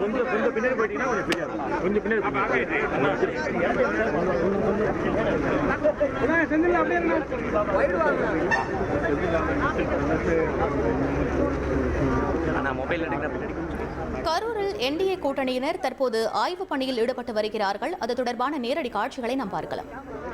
கொஞ்சம் கொஞ்சம் பின்னாடி போயிட்டீங்கன்னா கொஞ்சம் ஃப்ரீயா இருக்கும். கொஞ்சம் பின்னாடி நான் மொபைல் எடுக்கிற கரூரில் என்டிஏ கூட்டணியினர் தற்போது ஆய்வு பணியில் ஈடுபட்டு வருகிறார்கள். அது தொடர்பான நேரடி காட்சிகளை நாம் பார்க்கலாம்.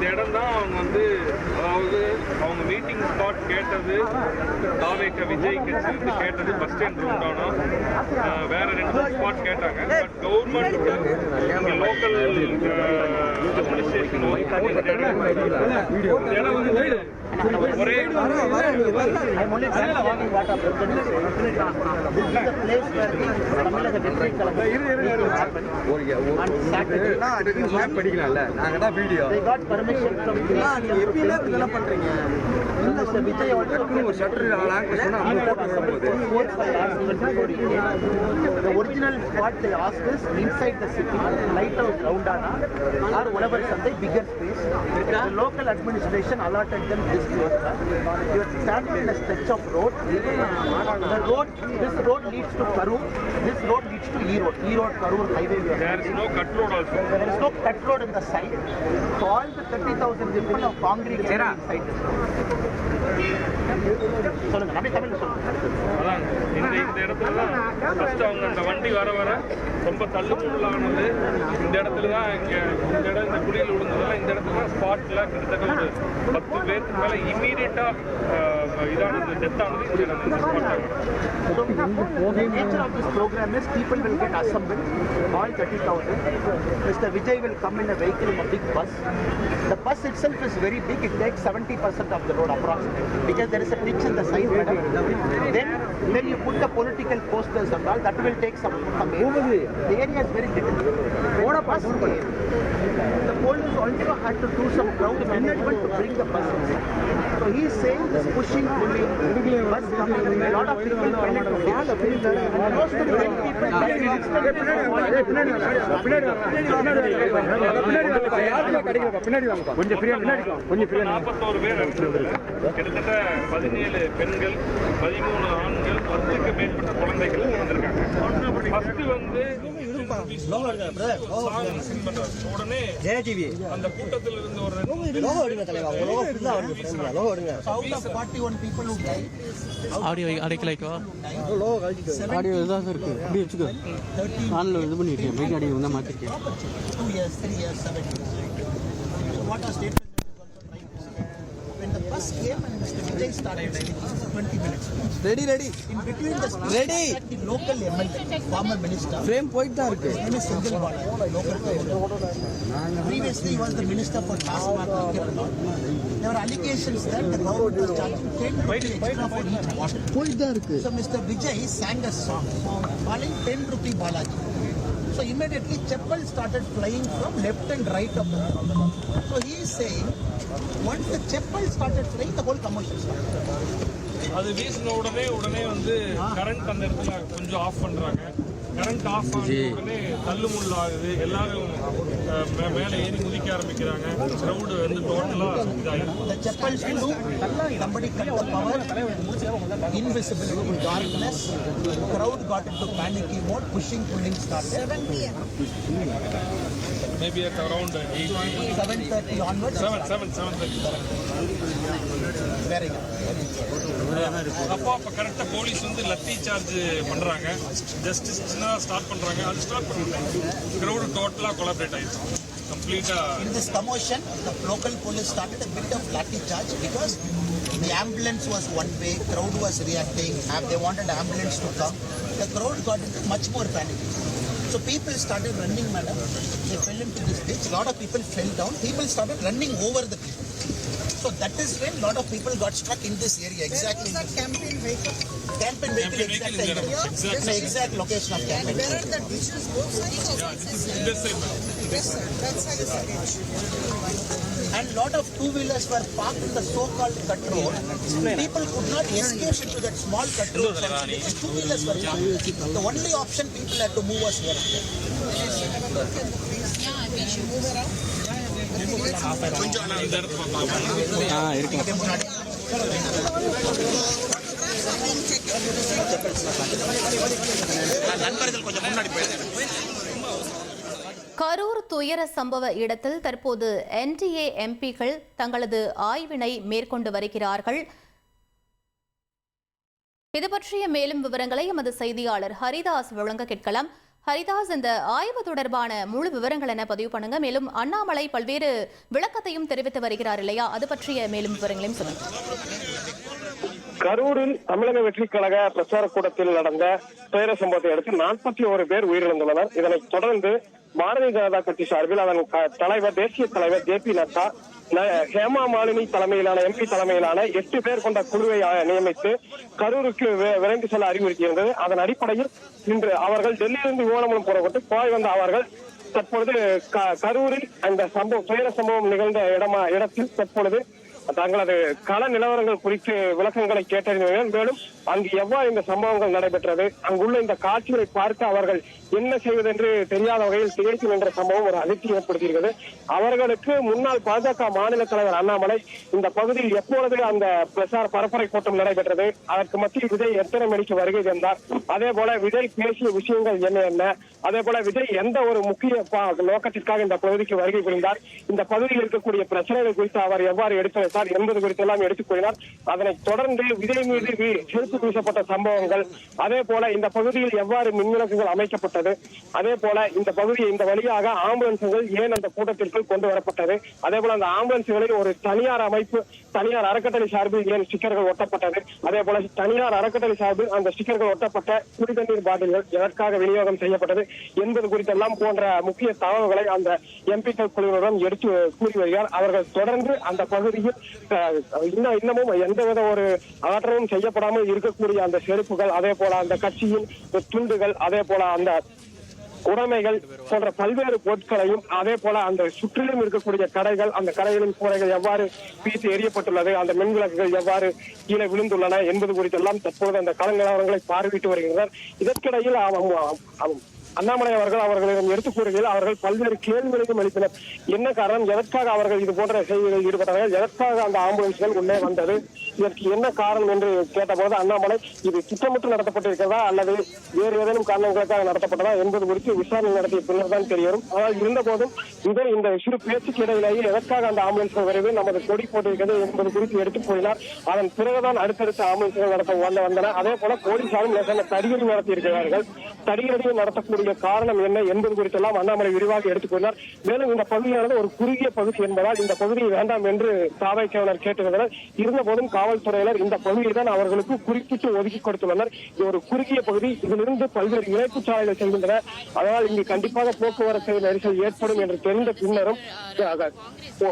இந்த இடம் தான் அவங்க வந்து அதாவது அவங்க மீட்டிங் ஸ்பாட் கேட்டது தாவேக்க விஜய் சேர்ந்து கேட்டது பஸ் ஸ்டாண்ட் ரூண்டானா வேற ரெண்டு மூணு ஸ்பாட் கேட்டாங்க பட் கவர்மெண்ட் இங்கே லோக்கல் அட்மினிஸ்ட்ரேஷன் இடம் வந்து ஒரே படிக்கலாம்ல நாங்க தான் வீடியோ எப்பயில இதெல்லாம் பண்றீங்க also ஒரு shutter inside the city, lighthouse Roundana, or whatever Sunday, bigger space. The local administration allotted them this close. You are standing in a stretch of road. The road, this road leads to Karur. This road leads to E-road. E-road Karur highway. we are there is no cut road also There is no cut road in the side. So all the 30,000 people of congregated inside this road. சொல்லுங்க. அப்படியே தமிழ்ல சொல்லுங்க அதான் இந்த இடத்துல தான் first அவங்க அந்த வண்டி வர வர ரொம்ப தள்ளுமுள்ளானது இந்த இடத்துல தான் இங்க இந்த இடம் இந்த குழியில் விழுந்ததெல்லாம் இந்த இடத்துல தான் ஸ்பாட்ல கிட்டத்தட்ட ஒரு பத்து பேருக்கு மேல இம்மீடியட்டா இதானது டெத் ஆனது இந்த இடம் இந்த spot So the nature of this program is people will get assembled, all 30,000. Mr. Vijay will come in a vehicle in a big bus. The bus itself is very big. It takes 70% of the road approximately because there is a ditch in the side. madam. Then, then you put the political posters and all. That will take some, some area. The area is very little. When the bus came, the police also had to do some crowd management to bring the bus inside. So he is saying this pushing, pulling, bus coming, a lot of people fell into ditch. Close to 10 people died in பின்னாடி வாங்கப்பா கொஞ்சம் கொஞ்சம் நாற்பத்தோரு பேர் கிட்டத்தட்ட பதினேழு பெண்கள் பதிமூணு ஆண்கள் பத்துக்கு மேற்பட்ட குழந்தைகள் வந்திருக்காங்க. ஃபர்ஸ்ட் வந்து. உடனே அந்த கூட்டத்தில் இருந்து ஒரு Out of 41 people who died, audio அடைக்கலைக்கோ audio இதாக இருக்கு. இப்படி வச்சுக்கோ. ஆன்ல இது பண்ணிருக்கேன் ஆடியோ வந்தால் மாற்றிருக்கேன் what a statement. Started speaking for 20 minutes, ready ready in between the speech, Ready. the local MLA, former minister, frame போயிட்டு தான் இருக்கு his name is Senthil Balaji, local governor. Previously, he was the minister for mass market and all. There were allegations that the government was charging 10 rupees extra for each bottle. போயிட்டு தான் இருக்கு So Mr. Vijay sang a song calling 10 rupee Balaji. So immediately Chappal started flying from left and right of the. So he is saying once the Chappal started flying, the whole commotion started. அது வீசின உடனே உடனே வந்து current அந்த இடத்துல கொஞ்சம் of பண்ணுறாங்க current off ஆன உடனே தள்ளுமுள்ள ஆகுது. எல்லாரும் மேலே ஏறி குதிக்க ஆரம்பிக்கிறாங்க. க்ரௌடு வந்து டோட்டலாக இதாகிடும் Invisible darkness, crowd got into panicky mode, pushing, pulling started. Maybe at around 8. 7.30 வேறங்க அப்போ அப்போ கரெக்டாக போலீஸ் வந்து லத்தி சார்ஜ் பண்ணுறாங்க ஜஸ்டிஸ்னா ஸ்டார்ட் பண்ணுறாங்க அது ஸ்டார்ட் பண்ணுறது க்ரௌடு டோட்டலாக கொலாபரேட் ஆயிடுச்சு In this commotion, the local police started a bit of lathi charge because the ambulance was one way, crowd was reacting, they wanted ambulance to come. The crowd got into much more panic. So people started running, madam. They fell into this ditch. A lot of people fell down. People started running over the people. So that is when a lot of people got struck in this area. Exactly. Where was the campaign vehicle? Campaign vehicle, exact, vehicle exact, yeah. exact, exact, exact location of campaign. And where are the ditches? Both sides? Yeah, this side. Yes, sir. That side is the ditch. And lot of two-wheelers were parked in the so-called cut road. People could not escape into that small cut road because two-wheelers were parked. The only option people had to move was here. Yeah, we should move around. ஆ இருக்கு கரூர் துயர சம்பவ இடத்தில் தற்போது NDA எம்பிகள் தங்களது ஆய்வினை மேற்கொண்டு வருகிறார்கள். இது பற்றிய மேலும் விவரங்களை எமது செய்தியாளர் ஹரிதாஸ் வழங்க கேட்கலாம். ஹரிதாஸ் இந்த ஆய்வு தொடர்பான முழு விவரங்கள் என பதிவு பண்ணுங்க? மேலும் அண்ணாமலை பல்வேறு விளக்கத்தையும் தெரிவித்து வருகிறார் இல்லையா? அது பற்றிய மேலும் விவரங்களையும் சொல்லுங்க. கரூரில் தமிழக வெற்றி கழக பிரச்சார கூட்டத்தில் நடந்த துயர சம்பவத்தை அடுத்து நாற்பத்தி ஒரு பேர் உயிரிழந்துள்ளனர். இதனைத் தொடர்ந்து பாரதிய ஜனதா கட்சி சார்பில் அதன் தலைவர் தேசிய தலைவர் ஜே பி நட்டா ஹேமா மாலினி தலைமையிலான எம்பி தலைமையிலான எட்டு பேர் கொண்ட குழுவை நியமித்து கரூருக்கு வி- விரைந்து செல்ல அறிவுறுத்தியிருந்தது. அதன் அடிப்படையில் இன்று அவர்கள் டெல்லியிலிருந்து விமானமூலம் புறப்பட்டு போய் வந்த அவர்கள் தற்பொழுது க- கரூரில் அந்த சம்பவம் துயர சம்பவம் நிகழ்ந்த இடமா இடத்தில் தற்பொழுது தங்களது கள நிலவரங்கள் குறித்து விளக்கங்களை கேட்டறிந்தனர். மேலும் அங்கு எவ்வாறு இந்த சம்பவங்கள் நடைபெற்றது? அங்குள்ள இந்த காட்சிகளை பார்த்து அவர்கள் என்ன செய்வதென்று தெரியாத வகையில் திகைத்து நின்ற சம்பவம் ஒரு அதிர்ச்சி ஏற்படுத்தியிருக்கிறது. அவர்களுக்கு முன்னாள் பாஜக மாநில தலைவர் அண்ணாமலை இந்த பகுதியில் எப்பொழுது அந்த பிரசார பரப்புரை கூட்டம் நடைபெற்றது? அதற்கு மத்தியில் விஜய் எத்தனை மணிக்கு வருகை தந்தார்? அதே போல விஜய் பேசிய விஷயங்கள் என்ன என்ன? அதே போல விஜய் எந்த ஒரு முக்கிய நோக்கத்திற்காக இந்த பகுதிக்கு வருகை புரிந்தார்? இந்த பகுதியில் இருக்கக்கூடிய பிரச்சனைகள் குறித்து அவர் எவ்வாறு எடுத்துரைத்தார்? என்பது குறித்து எல்லாம் எடுத்துக் கூறினார். அதனைத் தொடர்ந்து விஜய் மீது வீ- வீசப்பட்ட சம்பவங்கள். அதே போல இந்த பகுதியில் எவ்வாறு மின்விளக்குகள் அமைக்கப்பட்டது? அதே போல இந்த பகுதியை இந்த வழியாக ஆம்புலன்ஸ்கள் ஏன் அந்த கூட்டத்திற்குள் கொண்டு வரப்பட்டது? அதே போல அந்த ஆம்புலன்ஸ்களில் ஒரு தனியார் அமைப்பு தனியார் அறக்கட்டளை சார்பில் ஏன் ஸ்டிக்கர்கள் ஒட்டப்பட்டது? அதே போல தனியார் அறக்கட்டளை சார்பில் அந்த ஸ்டிக்கர்கள் ஒட்டப்பட்ட குடிதண்ணீர் பாட்டில்கள் எதற்காக விநியோகம் செய்யப்பட்டது என்பது குறித்தெல்லாம் போன்ற முக்கிய தகவல்களை அந்த எம்பிக்கள் குழுவினரிடம் எடுத்து கூறி வருகிறார். அவர்கள் தொடர்ந்து அந்த பகுதியில் இன்னமும் எந்தவித ஒரு அகற்றமும் செய்யப்படாமல் இருக்கக்கூடிய அந்த செருப்புகள் அதே போல அந்த கட்சியின் துண்டுகள் அதே போல அந்த உடைமைகள் போன்ற பல்வேறு பொருட்களையும் அதே போல அந்த சுற்றிலும் இருக்கக்கூடிய கடைகள் அந்த கடைகளின் கூரைகள் எவ்வாறு வீசி எரியப்பட்டுள்ளது அந்த மின் விளக்குகள் எவ்வாறு கீழே விழுந்துள்ளன என்பது குறித்தெல்லாம் தற்போது அந்த கலங்கலவரங்களை பார்வையிட்டு வருகின்றனர். இதற்கிடையில் அண்ணாமலை அவர்கள் அவர்களிடம் எடுத்துக் கூறுகையில் அவர்கள் பல்வேறு கேள்விகளையும் அளித்தனர். என்ன காரணம்? எதற்காக அவர்கள் இது போன்ற செய்திகளில் ஈடுபட்டார்கள்? எதற்காக அந்த ஆம்புலன்ஸ்கள் உள்ளே வந்தது? இதற்கு என்ன காரணம் என்று கேட்டபோது அண்ணாமலை இது திட்டமிட்டு நடத்தப்பட்டிருக்கிறதா? அல்லது வேறு ஏதேனும் காரணங்களுக்காக நடத்தப்பட்டதா? என்பது குறித்து விசாரணை நடத்திய பின்னர் தான் தெரிய வரும் ஆனால் இருந்த போதும் இந்த சிறு பேச்சுக்கு இடையிலேயே எதற்காக அந்த ஆம்புலன்ஸ்கள் வருது? நமது கொடி போட்டிருக்கிறது என்பது குறித்து எடுத்துக் கூறினார். அதன் பிறகுதான் அடுத்தடுத்த ஆம்புலன்ஸ்கள் நடத்த வந்த வந்தன. அதே போல போலீசாரும் லேசான தடியடி நடத்தியிருக்கிறார்கள். தடியடியை நடத்தக்கூடிய காரணம் என்ன என்பது குறித்தெல்லாம் அண்ணாமலை விரிவாக எடுத்துக்கொண்டார் மேலும் இந்த பகுதியானது ஒரு குறுகிய பகுதி என்பதால் இந்த பகுதியை வேண்டாம் என்று சாவைக்கவனர் கேட்டிருந்தனர். இருந்த போதும் காவல்துறையினர் இந்த பகுதியை தான் அவர்களுக்கு குறிப்பிட்டு ஒதுக்கி கொடுத்துள்ளனர். இது ஒரு குறுகிய பகுதி. இதிலிருந்து பல்வேறு இணைப்பு சாலைகள் செல்கின்றன. அதனால் இங்கு கண்டிப்பாக போக்குவரத்து நெரிசல் ஏற்படும் என்று தெரிந்த பின்னரும்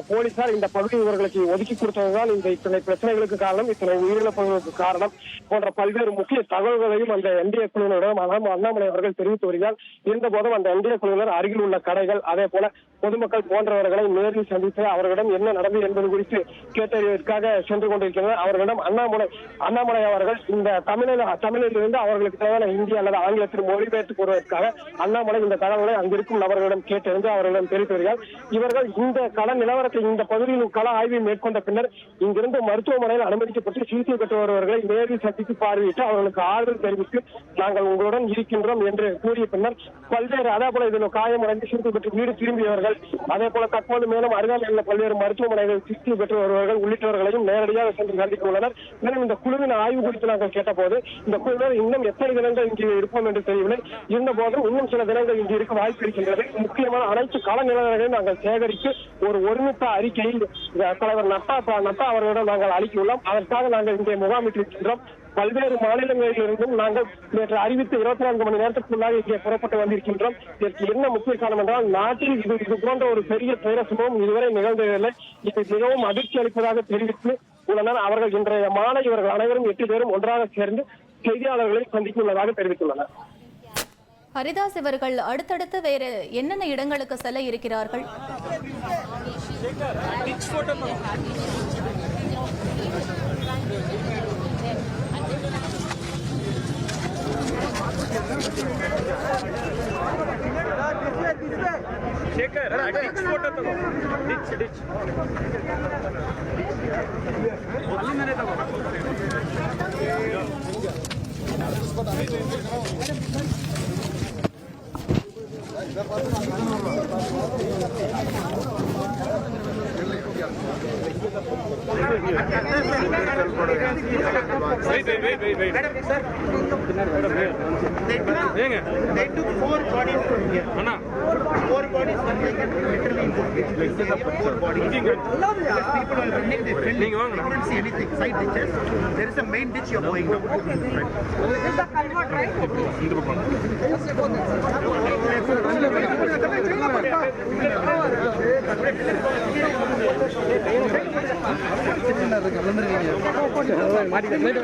போலீசார் இந்த பகுதி இவர்களுக்கு ஒதுக்கி கொடுத்ததுதான் இந்த இத்தனை பிரச்சனைகளுக்கு காரணம் இத்தனை உயிரிழப்புகளுக்கு காரணம் போன்ற பல்வேறு முக்கிய தகவல்களையும் அந்த என்டிஏ குழுவினரிடம் அண்ணா- அண்ணாமலை அவர்கள் தெரிவித்து வருகிறார். இருந்த போதும் அந்த என்டிஏ குழுவினர் அருகில் உள்ள கடைகள் அதே போல பொதுமக்கள் போன்றவர்களை நேரில் சந்தித்து அவர்களிடம் என்ன நடந்தது என்பது குறித்து கேட்டறிவதற்காக சென்று கொண்டிருக்கிறார் அவர்களிடம் அண்ணாமலை அண்ணாமலை அவர்கள் இந்த தமிழில் தமிழிலிருந்து அவர்களுக்கு தேவையான ஹிந்தி அல்லது ஆங்கிலத்தில் மொழிபெயர்த்து கூறுவதற்காக அண்ணாமலை இந்த தகவலை அங்கிருக்கும் நபர்களிடம் கேட்டறிந்து அவர்களிடம் தெரிவித்து வருகிறார் இவர்கள் இந்த கள நிலவரத்தை இந்த பகுதியில் கள ஆய்வை மேற்கொண்ட பின்னர் இங்கிருந்து மருத்துவமனையில் அனுமதிக்கப்பட்டு சிகிச்சை பெற்று வருவர்களை நேரில் சந்தித்து பார்வையிட்டு அவர்களுக்கு ஆறுதல் தெரிவித்து நாங்கள் உங்களுடன் இருக்கின்றோம் என்று கூறிய பின்னர் பல்வேறு அதே போல இதில் காயமடைந்து சிகிச்சை பெற்று வீடு திரும்பியவர்கள் அதே போல தற்போது மேலும் அருகாமையில் உள்ள பல்வேறு மருத்துவமனைகள் சிகிச்சை பெற்று வருபவர்கள் உள்ளிட்டவர்களையும் நேரடியாக சென்று சந்திக்க உள்ளனர். மேலும் இந்த குழுவின் ஆய்வு குறித்து நாங்கள் கேட்டபோது இந்த குழுவினர் இன்னும் எத்தனை தினங்கள் இங்கு இருப்போம் என்று தெரியவில்லை. இருந்த போதும் இன்னும் சில தினங்கள் இங்கு இருக்க வாய்ப்பு இருக்கின்றது. முக்கியமான அனைத்து கள நிலவரங்களையும் நாங்கள் சேகரித்து ஒரு ஒருமித்த அறிக்கையில் தலைவர் நட்டா நட்டா அவர்களிடம் நாங்கள் அளித்துள்ளோம் அதற்காக நாங்கள் இங்கே முகாமிட்டிருக்கின்றோம். பல்வேறு மாநிலங்களில் இருந்தும் நாங்கள் நேற்று அறிவித்து இருபத்தி நான்கு மணி நேரத்திற்குள்ளாக இங்கே புறப்பட்டு வந்திருக்கின்றோம். இதற்கு என்ன முக்கிய காரணம் என்றால் நாட்டில் இது இது போன்ற ஒரு பெரிய துயர சம்பவம் இதுவரை நிகழ்ந்ததில்லை. இது மிகவும் அதிர்ச்சி அளிப்பதாக தெரிவித்து உள்ளனர் அவர்கள் இன்றைய மாலை இவர்கள் அனைவரும் எட்டு பேரும் ஒன்றாக சேர்ந்து செய்தியாளர்களை சந்திக்க உள்ளதாக தெரிவித்துள்ளனர். ஹரிதாஸ் இவர்கள் அடுத்தடுத்து வேறு என்னென்ன இடங்களுக்கு செல்ல இருக்கிறார்கள்? ಶೇಖರ್ ಡಿಚ್ ಫೋಟೋ ತಗೋ ಡಿಚ್ ditch wait wait wait wait four bodies Four bodies four bodies. people were running, they fell. நீங்க வாங்க. They couldn't see anything. Side ditches. There is a main ditch you're இந்த பக்கம் மாட்டிக்கிட்டேன்